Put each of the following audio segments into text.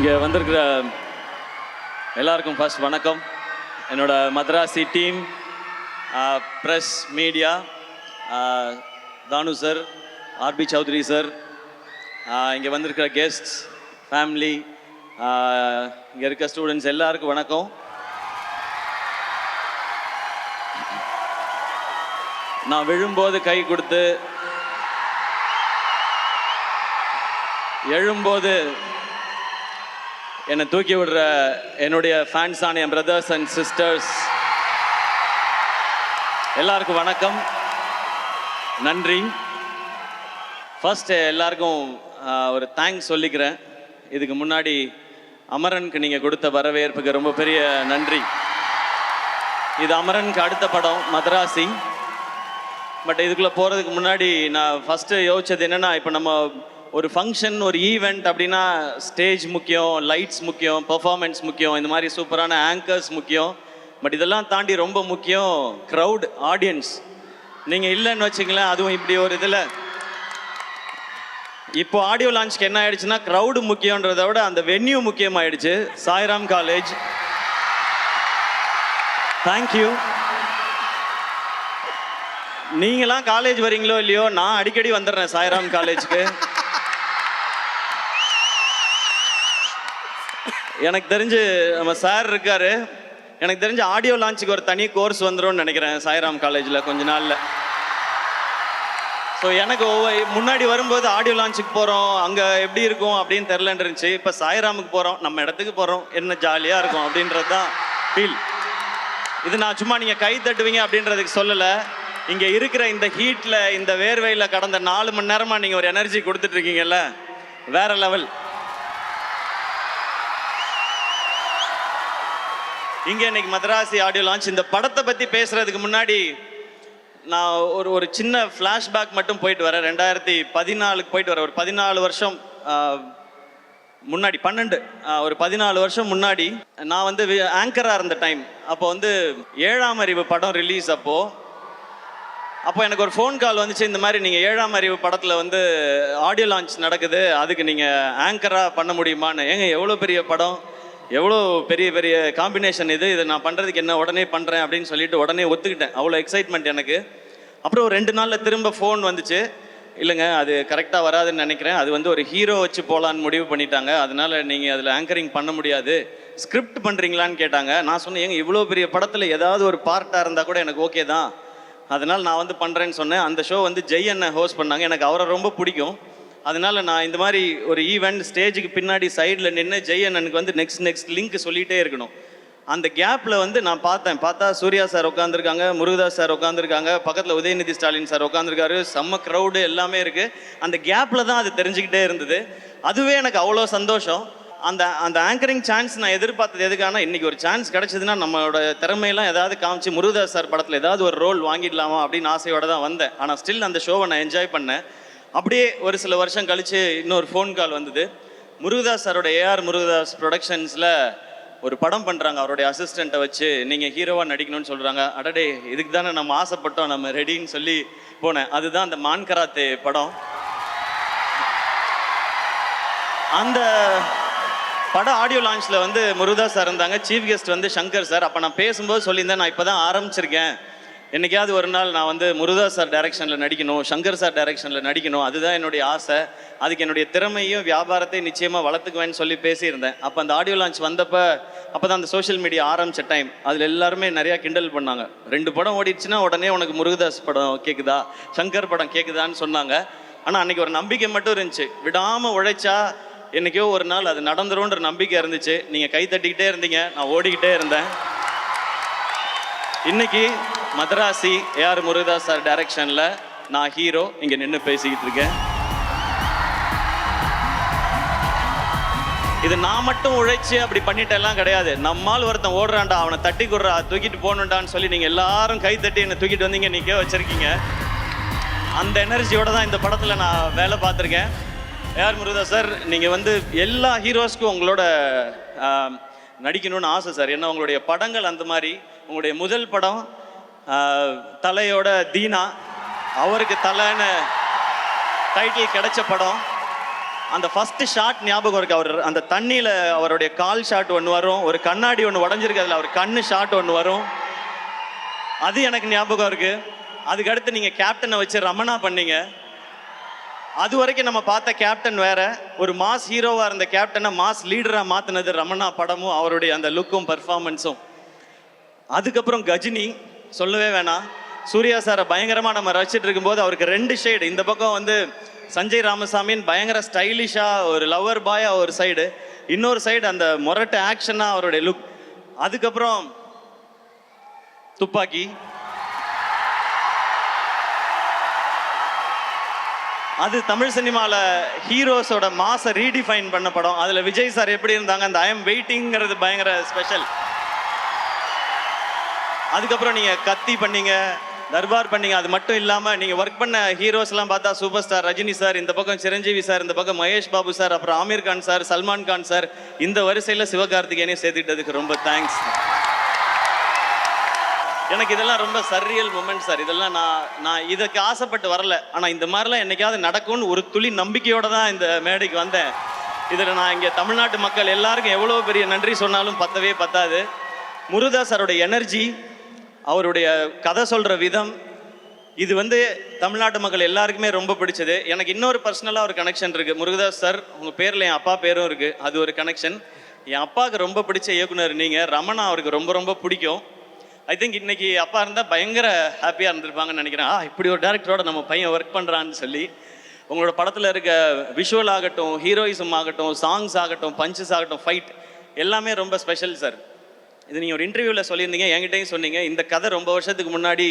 இங்கே வந்திருக்கிற எல்லாருக்கும் ஃபர்ஸ்ட் வணக்கம். என்னோட Madharasi team press media Thanu sir RB Choudary sir இங்கே வந்திருக்கிற கெஸ்ட்ஸ் ஃபேமிலி இங்கே இருக்க ஸ்டூடெண்ட்ஸ் எல்லாருக்கும் வணக்கம். நான் விழும்போது கை கொடுத்து எழும்போது என்னை தூக்கி விடுற என்னுடைய ஃபேன்ஸான என் பிரதர்ஸ் அண்ட் சிஸ்டர்ஸ் எல்லாருக்கும் வணக்கம். நன்றி. ஃபர்ஸ்ட் எல்லாருக்கும் ஒரு தேங்க்ஸ் சொல்லிக்கிறேன். இதுக்கு முன்னாடி அமரனுக்கு நீங்கள் கொடுத்த வரவேற்புக்கு ரொம்ப பெரிய நன்றி. இது அமரனுக்கு அடுத்த படம் மதராசி. பட் இதுக்குள்ளே போகிறதுக்கு முன்னாடி நான் ஃபஸ்ட்டு யோசிச்சது என்னென்னா இப்போ நம்ம ஒரு ஃபங்க்ஷன் ஒரு ஈவெண்ட் அப்படின்னா ஸ்டேஜ் முக்கியம் லைட்ஸ் முக்கியம் பர்ஃபார்மன்ஸ் முக்கியம் இந்த மாதிரி சூப்பரான ஆங்கர்ஸ் முக்கியம். பட் இதெல்லாம் தாண்டி ரொம்ப முக்கியம் க்ரௌட் ஆடியன்ஸ் நீங்கள் இல்லைன்னு வச்சுங்களேன் அதுவும் இப்படி ஒரு இதில். இப்போ ஆடியோ லான்ச்க்கு என்ன ஆயிடுச்சுன்னா க்ரௌடு முக்கியன்றதை விட அந்த வென்யூ முக்கியமாயிடுச்சு. சாய்ராம் காலேஜ் தேங்க்யூ நீங்களாம் காலேஜ் வரீங்களோ இல்லையோ நான் அடிக்கடி வந்துடுறேன் சாய்ராம் காலேஜுக்கு எனக்கு தெரிஞ்சு நம்ம சார் இருக்காரு. எனக்கு தெரிஞ்சு ஆடியோ லான்ச்சுக்கு ஒரு தனி கோர்ஸ் வந்துரும்னு நினைக்கிறேன் சாய்ராம் காலேஜில் கொஞ்ச நாளில். ஸோ எனக்கு ஒவ்வொரு முன்னாடி வரும்போது ஆடியோ லான்ச்சுக்கு போகிறோம் அங்கே எப்படி இருக்கும் அப்படின்னு தெரிலன்னு இருந்துச்சு. இப்போ சாய்ராமுக்கு போகிறோம் நம்ம இடத்துக்கு போகிறோம் என்ன ஜாலியாக இருக்கும் அப்படின்றது தான் ஃபீல் இது நான் சும்மா நீங்கள் கை தட்டுவீங்க அப்படின்றதுக்கு சொல்லலை. இங்கே இருக்கிற இந்த ஹீட்டில் இந்த வேர்வையில் கடந்த நாலு மணி நேரமாக நீங்கள் ஒரு எனர்ஜி கொடுத்துட்ருக்கீங்கல்ல வேற லெவல் இங்கே இன்னைக்கு மதராசி ஆடியோ லான்ச் இந்த படத்தை பற்றி பேசுறதுக்கு முன்னாடி நான் ஒரு ஒரு சின்ன ஃப்ளாஷ்பேக் மட்டும் போயிட்டு வரேன். ரெண்டாயிரத்தி பதினாலுக்கு போயிட்டு வரேன். ஒரு பதினாலு வருஷம் முன்னாடி பன்னெண்டு ஒரு பதினாலு வருஷம் முன்னாடி நான் வந்து ஆங்கராக இருந்த டைம் அப்போ வந்து ஏழாம் அறிவு படம் ரிலீஸ் அப்போ அப்போ எனக்கு ஒரு ஃபோன் கால் வந்துச்சு. இந்த மாதிரி நீங்கள் ஏழாம் அறிவு படத்தில் வந்து ஆடியோ லான்ச் நடக்குது. அதுக்கு நீங்கள் ஆங்கராக பண்ண முடியுமான்னு. ஏங்க எவ்வளோ பெரிய படம்? எவ்வளோ பெரிய பெரிய காம்பினேஷன் இது? இதை நான் பண்ணுறதுக்கு என்ன? உடனே பண்ணுறேன் அப்படின்னு சொல்லிட்டு உடனே ஒத்துக்கிட்டேன். அவ்வளோ எக்ஸைட்மெண்ட் எனக்கு. அப்புறம் ஒரு ரெண்டு நாளில் திரும்ப ஃபோன் வந்துச்சு. இல்லைங்க அது கரெக்டாக வராதுன்னு நினைக்கிறேன். அது வந்து ஒரு ஹீரோ வச்சு போகலான்னு முடிவு பண்ணிட்டாங்க. அதனால் நீங்கள் அதில் ஆங்கரிங் பண்ண முடியாது. ஸ்கிரிப்ட் பண்ணுறீங்களான்னு கேட்டாங்க. நான் சொன்னேன் ஏங்க இவ்வளோ பெரிய படத்தில் ஏதாவது ஒரு பார்ட்டாக இருந்தால் கூட எனக்கு ஓகே தான். அதனால் நான் வந்து பண்ணுறேன்னு சொன்னேன். அந்த ஷோ வந்து ஜெய் அண்ணன் ஹோஸ்ட் பண்ணாங்க. எனக்கு அவரை ரொம்ப பிடிக்கும். அதனால நான் இந்த மாதிரி ஒரு ஈவெண்ட் ஸ்டேஜுக்கு பின்னாடி சைடில் நின்று ஜெய் எனக்கு வந்து நெக்ஸ்ட் நெக்ஸ்ட் லிங்க் சொல்லிகிட்டே இருக்கணும். அந்த கேப்பில் வந்து நான் பார்த்தேன். பார்த்தா சூர்யா சார் உட்காந்துருக்காங்க முருகதாஸ் சார் உட்காந்துருக்காங்க பக்கத்தில் உதயநிதி ஸ்டாலின் சார் உட்காந்துருக்காரு செம்ம க்ரௌடு எல்லாமே இருக்குது அந்த கேப்பில் தான் அது தெரிஞ்சுக்கிட்டே இருந்தது. அதுவே எனக்கு அவ்வளோ சந்தோஷம். அந்த அந்த ஆங்கரிங் சான்ஸ் நான் எதிர்பார்த்தது எதுக்கான இன்றைக்கி ஒரு சான்ஸ் கிடச்சிதுன்னா நம்மளோட திறமையெல்லாம் ஏதாவது காமிச்சு முருகதாஸ் சார் படத்தில் ஏதாவது ஒரு ரோல் வாங்கிடலாமா அப்படின்னு ஆசையோடு தான் வந்தேன். ஆனால் ஸ்டில் அந்த ஷோவை நான் என்ஜாய் பண்ணேன். அப்படியே ஒரு சில வருஷம் கழித்து இன்னொரு ஃபோன் கால் வந்தது. முருகதாஸ் சாரோட ஏஆர் முருகதாஸ் ப்ரொடக்ஷன்ஸில் ஒரு படம் பண்ணுறாங்க அவருடைய அசிஸ்டண்ட்டை வச்சு நீங்கள் ஹீரோவாக நடிக்கணும்னு சொல்கிறாங்க அடடே இதுக்கு தானே நம்ம ஆசைப்பட்டோம் நம்ம ரெடின்னு சொல்லி போனேன். அதுதான் அந்த மான்கராத்தே படம். அந்த படம் ஆடியோ லான்ச்சில் வந்து முருகதாஸ் சார் இருந்தாங்க. சீஃப் கெஸ்ட் வந்து சங்கர் சார். அப்போ நான் பேசும்போது சொல்லியிருந்தேன். நான் இப்போ தான் ஆரம்பிச்சிருக்கேன். என்னைக்காவது ஒரு நாள் நான் வந்து முருதா சார் டைரக்ஷனில் நடிக்கணும் சங்கர் சார் டைரக்ஷனில் நடிக்கணும் அதுதான் என்னுடைய ஆசை. அதுக்கு என்னுடைய திறமையும் வியாபாரத்தையும் நிச்சயமாக வளர்த்துக்குவேன்னு சொல்லி பேசியிருந்தேன். அப்போ அந்த ஆடியோ லான்ச் வந்தப்போ அப்போ தான் அந்த சோஷியல் மீடியா ஆரம்பிச்ச டைம் அதில் எல்லாருமே நிறையா கிண்டல் பண்ணாங்க. ரெண்டு படம் ஓடிடுச்சுன்னா உடனே உனக்கு முருகதாஸ் படம் கேட்குதா சங்கர் படம் கேட்குதான்னு சொன்னாங்க. ஆனால் அன்னைக்கு ஒரு நம்பிக்கை மட்டும் இருந்துச்சு. விடாமல் உழைச்சா என்னைக்கோ ஒரு நாள் அது நடந்துரும்ன்ற நம்பிக்கை இருந்துச்சு. நீங்கள் கை தட்டிக்கிட்டே இருந்தீங்க. நான் ஓடிக்கிட்டே இருந்தேன். இன்னைக்கு மதராசி ஏஆர் முருகதாஸ் சார் டைரக்ஷனில் நான் ஹீரோ இங்கே நின்று பேசிக்கிட்டு இருக்கேன். இது நான் மட்டும் உழைச்சி அப்படி பண்ணிட்டெல்லாம் கிடையாது. நம்மால் ஒருத்தன் ஓடுறான்டா அவனை தட்டி கொடுறா தூக்கிட்டு போகணுண்டான்னு சொல்லி நீங்கள் எல்லாரும் கை தட்டி என்னை தூக்கிட்டு வந்தீங்க நிற்க வச்சுருக்கீங்க. அந்த எனர்ஜியோட தான் இந்த படத்தில் நான் வேலை பார்த்துருக்கேன். ஏஆர் முருகதா சார் நீங்கள் வந்து எல்லா ஹீரோஸ்க்கும் உங்களோட நடிக்கணும்னு ஆசை சார். ஏன்னா உங்களுடைய படங்கள் அந்த மாதிரி உங்களுடைய முதல் படம் தலையோட தீனா. அவருக்கு தலைன்னு டைட்டில் கிடைச்ச படம். அந்த ஃபஸ்ட்டு ஷாட் ஞாபகம் இருக்கு. அவர் அந்த தண்ணியில் அவருடைய கால் ஷாட் ஒன்று வரும். ஒரு கண்ணாடி ஒன்று உடஞ்சிருக்கு அதில் அவர் கண்ணு ஷாட் ஒன்று வரும். அது எனக்கு ஞாபகம் இருக்கு. அதுக்கடுத்து நீங்கள் கேப்டனை வச்சு ரமணா பண்ணீங்க. அது வரைக்கும் நம்ம பார்த்த கேப்டன் வேற. ஒரு மாஸ் ஹீரோவாக இருந்த கேப்டனை மாஸ் லீடராக மாற்றினது ரமணா படமும் அவருடைய அந்த லுக்கும் பர்ஃபார்மன்ஸும் அதுக்கப்புறம் கஜினி. சொல்லவே வேணாம். சூர்யா சாரை பயங்கரமாக நம்ம ரசிச்சுட்டு இருக்கும்போது அவருக்கு ரெண்டு ஷேடு இந்த பக்கம் வந்து சஞ்சய் ராமசாமின்னு பயங்கர ஸ்டைலிஷாக ஒரு லவர் பாயாக ஒரு சைடு இன்னொரு சைடு அந்த மொரட்டு ஆக்ஷனாக அவருடைய லுக் அதுக்கப்புறம் துப்பாக்கி. அது தமிழ் சினிமாவில் ஹீரோஸோட மாசை ரீடிஃபைன் பண்ண படம். அதில் விஜய் சார் எப்படி இருந்தாங்க? அந்த ஐஎம் வெயிட்டிங்கிறது பயங்கர ஸ்பெஷல் அதுக்கப்புறம் நீங்கள் கத்தி பண்ணீங்க தர்பார் பண்ணீங்க. அது மட்டும் இல்லாமல் நீங்கள் ஒர்க் பண்ண ஹீரோஸ்லாம் பார்த்தா சூப்பர் ஸ்டார் ரஜினி சார் இந்த பக்கம் சிரஞ்சீவி சார் இந்த பக்கம் மகேஷ் பாபு சார் அப்புறம் ஆமீர் கான் சார் சல்மான் கான் சார் இந்த வரிசையில் சிவகார்த்திகேயனையும் சேர்த்துக்கிட்டதுக்கு ரொம்ப தேங்க்ஸ் எனக்கு இதெல்லாம் ரொம்ப சர்ரியல் மூமெண்ட் சார். இதெல்லாம் நான் நான் இதற்கு ஆசைப்பட்டு வரல. ஆனால் இந்த மாதிரிலாம் என்னைக்காவது நடக்கும்னு ஒரு துளி நம்பிக்கையோட தான் இந்த மேடைக்கு வந்தேன். இதில் நான் இங்கே தமிழ்நாட்டு மக்கள் எல்லாருக்கும் எவ்வளோ பெரிய நன்றி சொன்னாலும் பத்தவே பத்தாது. முருதா சாரோட எனர்ஜி அவருடைய கதை சொல்கிற விதம் இது வந்து தமிழ்நாட்டு மக்கள் எல்லாருக்குமே ரொம்ப பிடிச்சது. எனக்கு இன்னொரு பர்சனலாக ஒரு கனெக்ஷன் இருக்குது முருகதாஸ் சார் உங்கள் பேரில் என் அப்பா பேரும் இருக்குது அது ஒரு கனெக்ஷன் என் அப்பாவுக்கு ரொம்ப பிடிச்ச இயக்குனர் நீங்கள் ரமணா அவருக்கு ரொம்ப ரொம்ப பிடிக்கும். ஐ திங்க் இன்னைக்கு அப்பா இருந்தால் பயங்கர ஹாப்பியாக இருந்திருப்பாங்கன்னு நினைக்கிறேன். ஆ இப்படி ஒரு டேரக்டரோட நம்ம பையன் ஒர்க் பண்ணுறான்னு சொல்லி உங்களோட படத்தில் இருக்க விஷுவல் ஆகட்டும் ஹீரோயிசம் ஆகட்டும் சாங்ஸ் ஆகட்டும் பஞ்சஸ் ஆகட்டும் ஃபைட் எல்லாமே ரொம்ப ஸ்பெஷல் சார் இது நீங்கள் ஒரு இன்டர்வியூவில் சொல்லியிருந்தீங்க என்கிட்டயும் சொன்னீங்க. இந்த கதை ரொம்ப வருஷத்துக்கு முன்னாடி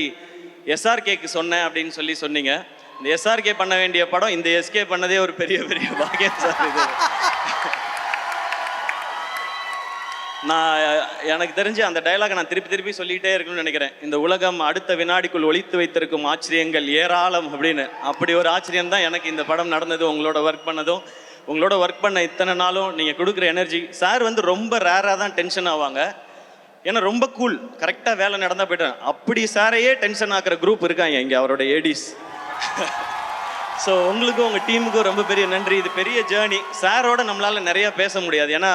எஸ்ஆர்கேக்கு சொன்னேன் அப்படின்னு சொல்லி சொன்னீங்க. இந்த எஸ்ஆர்கே பண்ண வேண்டிய படம் இந்த எஸ்கே பண்ணதே ஒரு பெரிய பெரிய பாக்கியம் சார் இது. நான் எனக்கு தெரிஞ்சு அந்த டைலாக் நான் திருப்பி திருப்பி சொல்லிகிட்டே இருக்கணும்னு நினைக்கிறேன். இந்த உலகம் அடுத்த வினாடிக்குள் ஒழித்து வைத்திருக்கும் ஆச்சரியங்கள் ஏராளம் அப்படின்னு. அப்படி ஒரு ஆச்சரியம் தான் எனக்கு இந்த படம் நடந்தது உங்களோட ஒர்க் பண்ணதும். உங்களோட ஒர்க் பண்ண இத்தனை நாளும் நீங்கள் கொடுக்குற எனர்ஜி சார் வந்து ரொம்ப ரேராக தான் டென்ஷன் ஆவாங்க. ஏன்னா ரொம்ப கூல் கரெக்டாக வேலை நடந்தால் போய்ட்டேன். அப்படி சாரையே டென்ஷன் ஆக்குற குரூப் இருக்காங்க இங்கே அவரோட ஏடிஸ் ஸோ உங்களுக்கும் உங்கள் டீமுக்கும் ரொம்ப பெரிய நன்றி. இது பெரிய ஜேர்னி சாரோட நம்மளால் நிறையா பேச முடியாது. ஏன்னா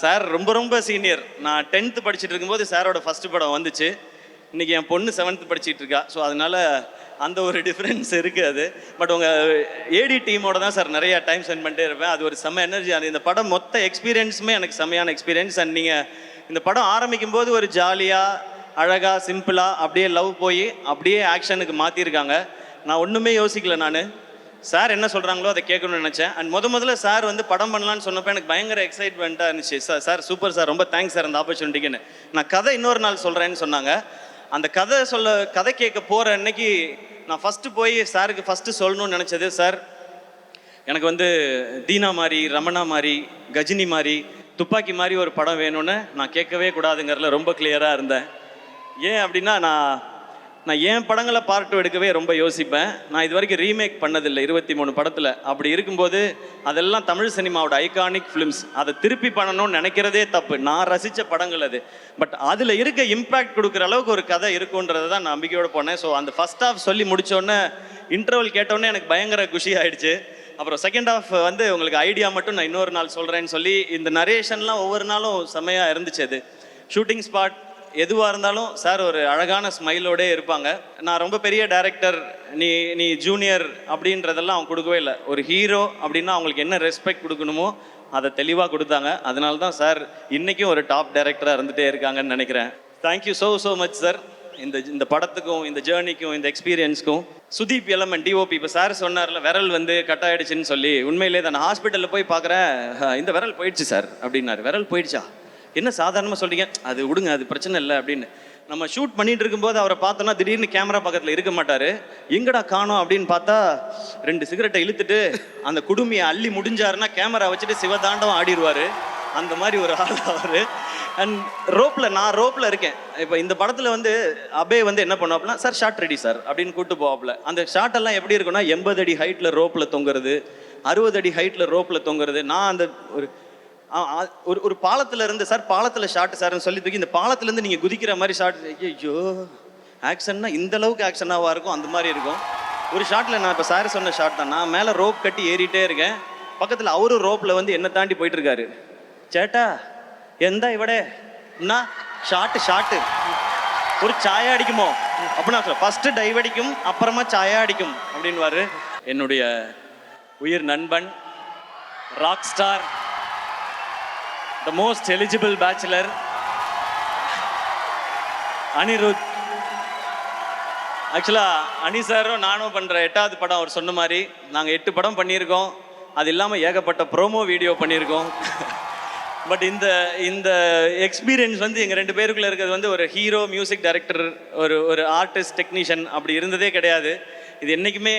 சார் ரொம்ப ரொம்ப சீனியர் நான் டென்த்து படிச்சுட்டு இருக்கும்போது சாரோட ஃபஸ்ட்டு படம் வந்துச்சு. இன்றைக்கி என் பொண்ணு செவன்த்து படிச்சுட்டு இருக்கா. ஸோ அதனால அந்த ஒரு டிஃப்ரென்ஸ் இருக்குது அது. பட் உங்கள் ஏடி டீமோட தான் சார் நிறைய டைம் ஸ்பெண்ட் பண்ணிட்டே இருப்பேன். அது ஒரு செம்ம எனர்ஜி அது இந்த படம் மொத்த எக்ஸ்பீரியன்ஸுமே எனக்கு செம்மையான எக்ஸ்பீரியன்ஸ் அண்ட் நீங்கள் இந்த படம் ஆரம்பிக்கும் போது ஒரு ஜாலியாக அழகாக சிம்பிளாக அப்படியே லவ் போய் அப்படியே ஆக்ஷனுக்கு மாற்றிருக்காங்க நான் ஒன்றுமே யோசிக்கல நான். சார் என்ன சொல்கிறாங்களோ அதை கேட்கணும்னு நினச்சேன். அண்ட் முத முதல்ல சார் வந்து படம் பண்ணலான்னு சொன்னப்போ எனக்கு பயங்கர எக்ஸைட்மெண்ட்டாக இருந்துச்சு. Sir sir super sir. ரொம்ப தேங்க்ஸ் சார் அந்த ஆப்பர்ச்சுனிட்டிக்குன்னு நான் கதை இன்னொரு நாள் சொல்கிறேன்னு சொன்னாங்க. அந்த கதை சொல்ல கதை கேட்க போகிற அன்னைக்கு நான் ஃபஸ்ட்டு போய் சாருக்கு ஃபஸ்ட்டு சொல்லணும்னு நினச்சது. சார் எனக்கு வந்து தீனா மாதிரி ரமணா மாதிரி கஜினி மாதிரி துப்பாக்கி மாதிரி ஒரு படம் வேணும்னு நான் கேட்கவே கூடாதுங்கிறதுல ரொம்ப கிளியராக இருந்தேன். ஏன் அப்படின்னா நான் நான் ஏன் படங்களை பார்ட் டூ எடுக்கவே ரொம்ப யோசிப்பேன். நான் இது வரைக்கும் ரீமேக் பண்ணதில்லை இருபத்தி மூணு படத்தில். அப்படி இருக்கும்போது அதெல்லாம் தமிழ் சினிமாவோட ஐகானிக் ஃபிலிம்ஸ் அதை திருப்பி பண்ணணும்னு நினைக்கிறதே தப்பு. நான் ரசித்த படங்கள் அது. பட் அதில் இருக்க இம்பேக்ட் கொடுக்குற அளவுக்கு ஒரு கதை இருக்குன்றதை தான் நான் நம்பிக்கையோடு போனேன். ஸோ அந்த ஃபஸ்ட் ஆஃப் சொல்லி முடித்தோடனே இன்டர்வல் கேட்டோடனே எனக்கு பயங்கர குஷி ஆயிடுச்சு. அப்புறம் செகண்ட் ஆஃப் வந்து உங்களுக்கு ஐடியா மட்டும் நான் இன்னொரு நாள் சொல்கிறேன்னு சொல்லி இந்த நரேஷன்லாம் ஒவ்வொரு நாளும் செம்மையாக இருந்துச்சு அது. ஷூட்டிங் ஸ்பாட் எதுவாக இருந்தாலும் சார் ஒரு அழகான ஸ்மைலோடே இருப்பாங்க. நான் ரொம்ப பெரிய டேரக்டர் நீ நீ ஜூனியர் அப்படின்றதெல்லாம் அவங்க கொடுக்கவே இல்லை. ஒரு ஹீரோ அப்படின்னா அவங்களுக்கு என்ன ரெஸ்பெக்ட் கொடுக்கணுமோ அதை தெளிவாக கொடுத்தாங்க. அதனால தான் சார் இன்றைக்கும் ஒரு டாப் டேரக்டராக இருந்துகிட்டே இருக்காங்கன்னு நினைக்கிறேன். Thank you so so much sir இந்த இந்த படத்துக்கும் இந்த ஜேர்னிக்கும் இந்த எக்ஸ்பீரியன்ஸ்க்கும் சுதீப் எலமன் டிஓபி இப்போ சார் சொன்னார்ல விரல் வந்து கட் ஆயிடுச்சுன்னு சொல்லி. உண்மையிலே தான் நான் ஹாஸ்பிட்டலில் போய் பார்க்குறேன். இந்த விரல் போயிடுச்சு சார் அப்படின்னாரு. விரல் போயிடுச்சா? என்ன சாதாரணமாக சொல்கிறீங்க அது விடுங்க அது பிரச்சனை இல்லை அப்படின்னு. நம்ம ஷூட் பண்ணிட்டு இருக்கும்போது அவரை பார்த்தோன்னா திடீர்னு கேமரா பக்கத்தில் இருக்க மாட்டார். எங்கடா காணோம் அப்படின்னு பார்த்தா ரெண்டு சிகரெட்டை இழுத்துட்டு அந்த குடுமையை அள்ளி முடிஞ்சாருன்னா கேமரா வச்சுட்டு சிவதாண்டவம் ஆடிடுவார் அந்த மாதிரி ஒரு ஆள் அவர். அண்ட் ரோப்பில் நான் ரோப்பில் இருக்கேன். இப்போ இந்த படத்தில் வந்து அபே வந்து என்ன பண்ணுவாப்னா சார் ஷார்ட் ரெடி சார் அப்படின்னு கூட்டு போவாப்ல அந்த ஷார்ட் எல்லாம் எப்படி இருக்குன்னா எண்பது அடி ஹைட்டில் ரோப்பில் தொங்குறது அறுபது அடி ஹைட்டில் ரோப்பில் தொங்குறது. நான் அந்த ஒரு ஒரு ஒரு பாலத்தில் இருந்து சார் பாலத்தில் ஷார்ட்டு சார்னு சொல்லி தூக்கி இந்த பாலத்துலேருந்து நீங்கள் குதிக்கிற மாதிரி ஷார்ட் ஐயோ ஆக்ஷன்னா இந்த அளவுக்கு ஆக்ஷனாவாக இருக்கும் அந்த மாதிரி இருக்கும். ஒரு ஷாட்டில் நான் இப்போ சார் சொன்ன ஷாட் தான். நான் மேலே ரோப் கட்டி ஏறிட்டே இருக்கேன். பக்கத்தில் அவரும் ரோப்பில் வந்து என்ன தாண்டி போயிட்டு சேட்டா எந்த இவடே என்ன ஷாட்டு ஷாட்டு ஒரு சாயா அடிக்குமோ அப்படின்னா சொல்ல ஃபஸ்ட்டு டைவ் அடிக்கும் அப்புறமா சாயா அடிக்கும் அப்படின்வாரு என்னுடைய உயிர் நண்பன் rock star the most eligible bachelor Anirudh ஆக்சுவலாக அனி சாரும் நானும் பண்ணுற எட்டாவது படம் அவர் சொன்ன மாதிரி நாங்கள் எட்டு படம் பண்ணியிருக்கோம். அது இல்லாமல் ஏகப்பட்ட ப்ரோமோ வீடியோ பண்ணியிருக்கோம். பட் இந்த இந்த எக்ஸ்பீரியன்ஸ் வந்து எங்கள் ரெண்டு பேருக்குள்ள இருக்கிறது வந்து ஒரு ஹீரோ மியூசிக் டைரக்டர் ஒரு ஒரு ஆர்டிஸ்ட் டெக்னீஷியன் அப்படி இருந்ததே கிடையாது. இது என்றைக்குமே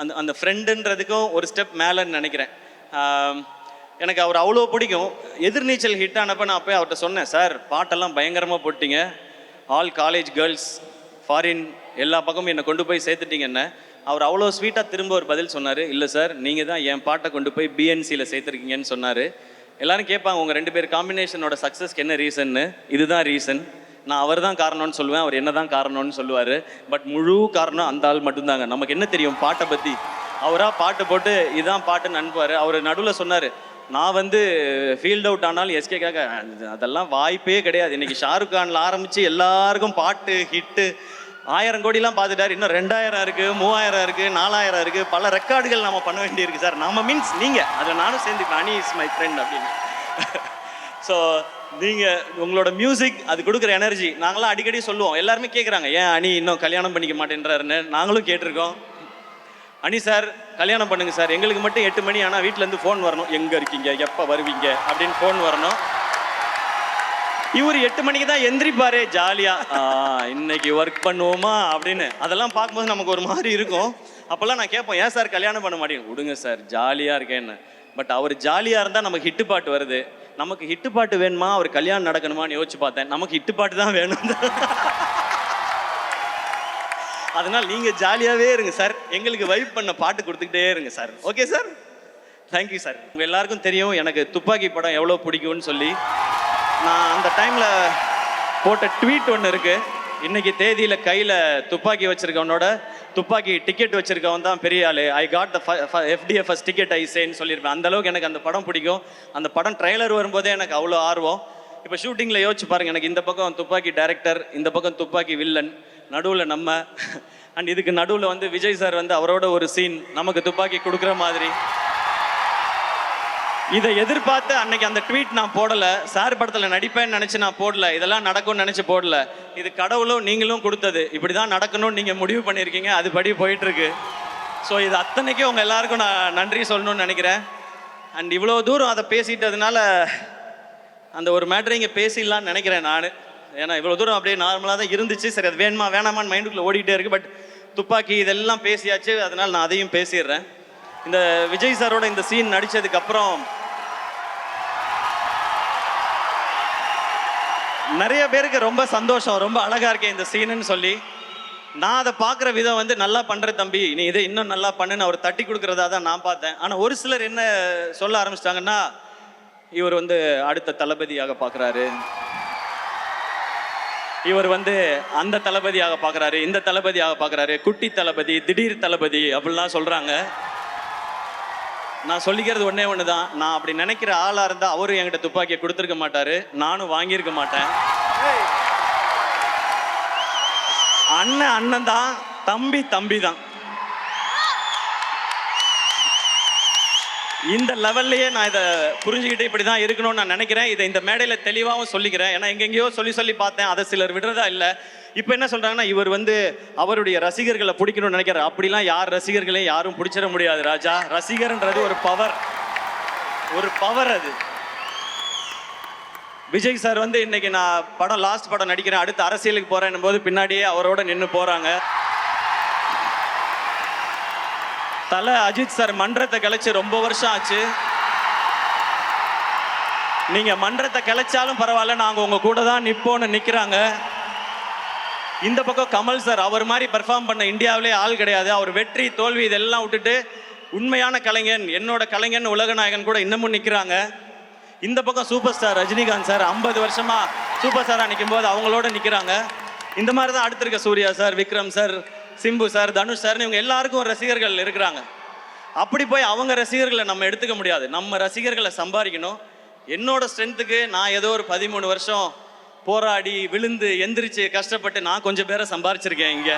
அந்த அந்த ஃப்ரெண்டுன்றதுக்கும் ஒரு ஸ்டெப் மேலேன்னு நினைக்கிறேன். எனக்கு அவர் அவ்வளோ பிடிக்கும். எதிர்நீச்சல் ஹிட் ஆனப்போ நான் அப்போ அவர்கிட்ட சொன்னேன் சார் பாட்டெல்லாம் பயங்கரமாக போட்டிங்க. ஆல் காலேஜ் கேர்ள்ஸ் ஃபாரின் எல்லா பக்கமும் என்னை கொண்டு போய் சேர்த்துட்டீங்க என்ன அவர் அவ்வளோ ஸ்வீட்டாக திரும்ப ஒரு பதில் சொன்னார். இல்லை சார் நீங்கள் தான் என் பாட்டை கொண்டு போய் பிஎன்சியில் சேர்த்துருக்கீங்கன்னு சொன்னார். எல்லாரும் கேட்பாங்க உங்கள் ரெண்டு பேர் காம்பினேஷனோட சக்ஸஸ்க்கு என்ன ரீசன்னு இதுதான் ரீசன் நான் அவர் தான் காரணம்னு சொல்லுவேன் அவர் என்ன தான் காரணம்னு சொல்லுவார். பட் முழு காரணம் அந்த ஆள் மட்டும்தாங்க. நமக்கு என்ன தெரியும்? பாட்டை பற்றி அவராக பாட்டு போட்டு இதுதான் பாட்டுன்னு அனுப்புவார். அவர் நடுவில் சொன்னார் நான் வந்து ஃபீல்ட் அவுட் ஆனாலும் எஸ்கேக்காக அதெல்லாம் வாய்ப்பே கிடையாது. இன்றைக்கி ஷாருக் கானில் ஆரம்பித்து எல்லாருக்கும் பாட்டு ஹிட்டு ஆயிரம் கோடிலாம் பார்த்துட்டார். இன்னும் ரெண்டாயிரம் இருக்கு மூவாயிரம் இருக்குது நாலாயிரம் இருக்குது பல ரெக்கார்டுகள் நம்ம பண்ண வேண்டியிருக்கு சார். நம்ம மீன்ஸ் நீங்கள் அதில் நானும் சேர்ந்து அனி இஸ் மை ஃப்ரெண்ட் அப்படின்னு. ஸோ நீங்கள் உங்களோட மியூசிக் அது கொடுக்குற எனர்ஜி நாங்களாம் அடிக்கடி சொல்லுவோம். எல்லாருமே கேட்குறாங்க ஏன் அனி இன்னும் கல்யாணம் பண்ணிக்க மாட்டேன்றாருன்னு? நாங்களும் கேட்டிருக்கோம். அனி சார் கல்யாணம் பண்ணுங்க சார் எங்களுக்கு மட்டும் எட்டு மணி ஆனால் வீட்டிலேருந்து ஃபோன் வரணும். எங்கே இருக்கீங்க? எப்போ வருவீங்க? அப்படின்னு ஃபோன் வரணும். இவர் எட்டு மணிக்கு தான் எந்திரிப்பாரு ஜாலியா. இன்னைக்கு ஒர்க் பண்ணுவோமா அப்படின்னு. அதெல்லாம் பார்க்கும்போது நமக்கு ஒரு மாதிரி இருக்கும். அப்போல்லாம் நான் கேட்போம் ஏன் சார் கல்யாணம் பண்ண மாட்டேங்க? விடுங்க சார் ஜாலியா இருக்கேன்னு. பட் அவர் ஜாலியா இருந்தா நமக்கு ஹிட்டு பாட்டு வருது. நமக்கு ஹிட்டு பாட்டு வேணுமா? அவர் கல்யாணம் நடக்கணுமான்னு யோசிச்சு பார்த்தேன். நமக்கு ஹிட்டு பாட்டு தான் வேணும். அதனால் நீங்க ஜாலியாவே இருங்க சார். எங்களுக்கு வைப் பண்ண பாட்டு கொடுத்துக்கிட்டே இருங்க sir. Okay sir thank you sir உங்க எல்லாருக்கும் தெரியும் எனக்கு துப்பாக்கி படம் எவ்வளோ பிடிக்கும்னு சொல்லி. நான் அந்த டைமில் போட்ட ட்வீட் ஒன்று இருக்கு. இன்னைக்கு தேதியில் கையில் துப்பாக்கி வச்சிருக்கவனோட துப்பாக்கி டிக்கெட் வச்சிருக்கவன் தான் பெரிய ஆளு. I got the FDFS ticket ஐசேன்னு சொல்லியிருப்பேன். அந்த அளவுக்கு எனக்கு அந்த படம் பிடிக்கும். அந்த படம் ட்ரைலர் வரும்போதே எனக்கு அவ்வளோ ஆர்வம். இப்போ ஷூட்டிங்கில் யோசிச்சு பாருங்க எனக்கு இந்த பக்கம் துப்பாக்கி டைரக்டர் இந்த பக்கம் துப்பாக்கி வில்லன் நடுவில் நம்ம. அண்ட் இதுக்கு நடுவில் வந்து விஜய் சார் வந்து அவரோட ஒரு சீன் நமக்கு துப்பாக்கி கொடுக்குற மாதிரி. இதை எதிர்பார்த்து அன்னைக்கு அந்த ட்வீட் நான் போடல. சார் படத்தில் நடிப்பேன்னு நினச்சி நான் போடல. இதெல்லாம் நடக்கும்னு நினச்சி போடல. இது கடவுளும் நீங்களும் கொடுத்தது. இப்படி தான் நடக்கணும்னு நீங்கள் முடிவு பண்ணியிருக்கீங்க. அதுபடி போயிட்டுருக்கு. ஸோ இது அத்தனைக்கும் உங்கள் எல்லாருக்கும் நான் நன்றி சொல்லணும்னு நினைக்கிறேன். அண்ட் இவ்வளோ தூரம் அதை பேசிட்டதுனால அந்த ஒரு மேட்ரை இங்கே பேசிடலாம்னு நினைக்கிறேன் நான். ஏன்னா இவ்வளோ தூரம் அப்படியே நார்மலாக தான் இருந்துச்சு. சரி அது வேணுமா வேணாமான்னு மைண்டுக்குள்ளே ஓடிக்கிட்டே இருக்கு. பட் துப்பாக்கி இதெல்லாம் பேசியாச்சு. அதனால் நான் அதையும் பேசிடுறேன். இந்த விஜய் சாரோட இந்த சீன் நடிச்சதுக்கு அப்புறம் நிறைய பேருக்கு ரொம்ப சந்தோஷம் ரொம்ப அழகா இருக்கேன் இந்த சீனுன்னு சொல்லி. நான் அதை பார்க்குற விதம் வந்து நல்லா பண்ணுற தம்பி நீ இதை இன்னும் நல்லா பண்ணுன்னு அவர் தட்டி கொடுக்குறதா தான் நான் பார்த்தேன். ஆனால் ஒரு சிலர் என்ன சொல்ல ஆரம்பிச்சிட்டாங்கன்னா இவர் வந்து அடுத்த தளபதியாக பார்க்குறாரு. இவர் வந்து அந்த தளபதியாக பார்க்குறாரு இந்த தளபதியாக பார்க்குறாரு குட்டி தளபதி திடீர் தளபதி அப்படிலாம் சொல்கிறாங்க நான் சொல்லிக்கிறது ஒன்றே ஒன்று தான் நான் அப்படி நினைக்கிற ஆளாக இருந்தால் அவரும் என்கிட்ட துப்பாக்கியை கொடுத்துருக்க மாட்டார். நானும் வாங்கியிருக்க மாட்டேன். அண்ணன் அண்ணன் தான் தம்பி தம்பி தான் இந்த லெவல்லையே நான் இதை புரிஞ்சுக்கிட்டு இப்படி தான் இருக்கணும்னு நான் நினைக்கிறேன். இதை இந்த மேடையில் தெளிவாகவும் சொல்லிக்கிறேன். ஏன்னா எங்கெங்கேயோ சொல்லி சொல்லி பார்த்தேன். அதை சிலர் விடுறதா இல்லை. இப்போ என்ன சொல்கிறாங்கன்னா இவர் வந்து அவருடைய ரசிகர்களை பிடிக்கணும்னு நினைக்கிறார். அப்படிலாம் யார் ரசிகர்களையும் யாரும் பிடிச்சிட முடியாது ராஜா. ரசிகர்ன்றது ஒரு பவர் ஒரு பவர் அது. விஜய் சார் வந்து இன்னைக்கு நான் படம் லாஸ்ட் படம் நடிக்கிறேன். அடுத்து அரசியலுக்கு போறேன் போது பின்னாடியே அவரோட நின்று போகிறாங்க தலை அஜித் சார் மன்றத்தை கலைச்சு ரொம்ப வருஷம் ஆச்சு. நீங்க மன்றத்தை கிளைச்சாலும் பரவாயில்ல நாங்க உங்க கூட தான் நிப்போன்னு நிக்கிறாங்க. இந்த பக்கம் கமல் சார் அவர் மாதிரி பெர்ஃபார்ம் பண்ண இந்தியாவிலே ஆள் கிடையாது. அவர் வெற்றி தோல்வி இதெல்லாம் விட்டுட்டு உண்மையான கலைஞன் என்னோட கலைஞன் உலகநாயகன் கூட இன்னமும் நிற்கிறாங்க இந்த பக்கம் சூப்பர் ஸ்டார் ரஜினிகாந்த் சார் ஐம்பது வருஷமா சூப்பர் ஸ்டாராக நிற்கும் போது அவங்களோட நிற்கிறாங்க இந்த மாதிரி தான் அடுத்திருக்க Suriya sir Vikram sir Simbu sir Dhanush sir இவங்க எல்லாருக்கும் ரசிகர்கள் இருக்கிறாங்க. அப்படி போய் அவங்க ரசிகர்களை நம்ம எடுத்துக்க முடியாது. நம்ம ரசிகர்களை சம்பாதிக்கணும். என்னோட ஸ்ட்ரென்த்துக்கு நான் ஏதோ ஒரு பதிமூணு வருஷம் போராடி விழுந்து எந்திரிச்சு கஷ்டப்பட்டு நான் கொஞ்சம் பேரை சம்பாரிச்சிருக்கேன் இங்கே.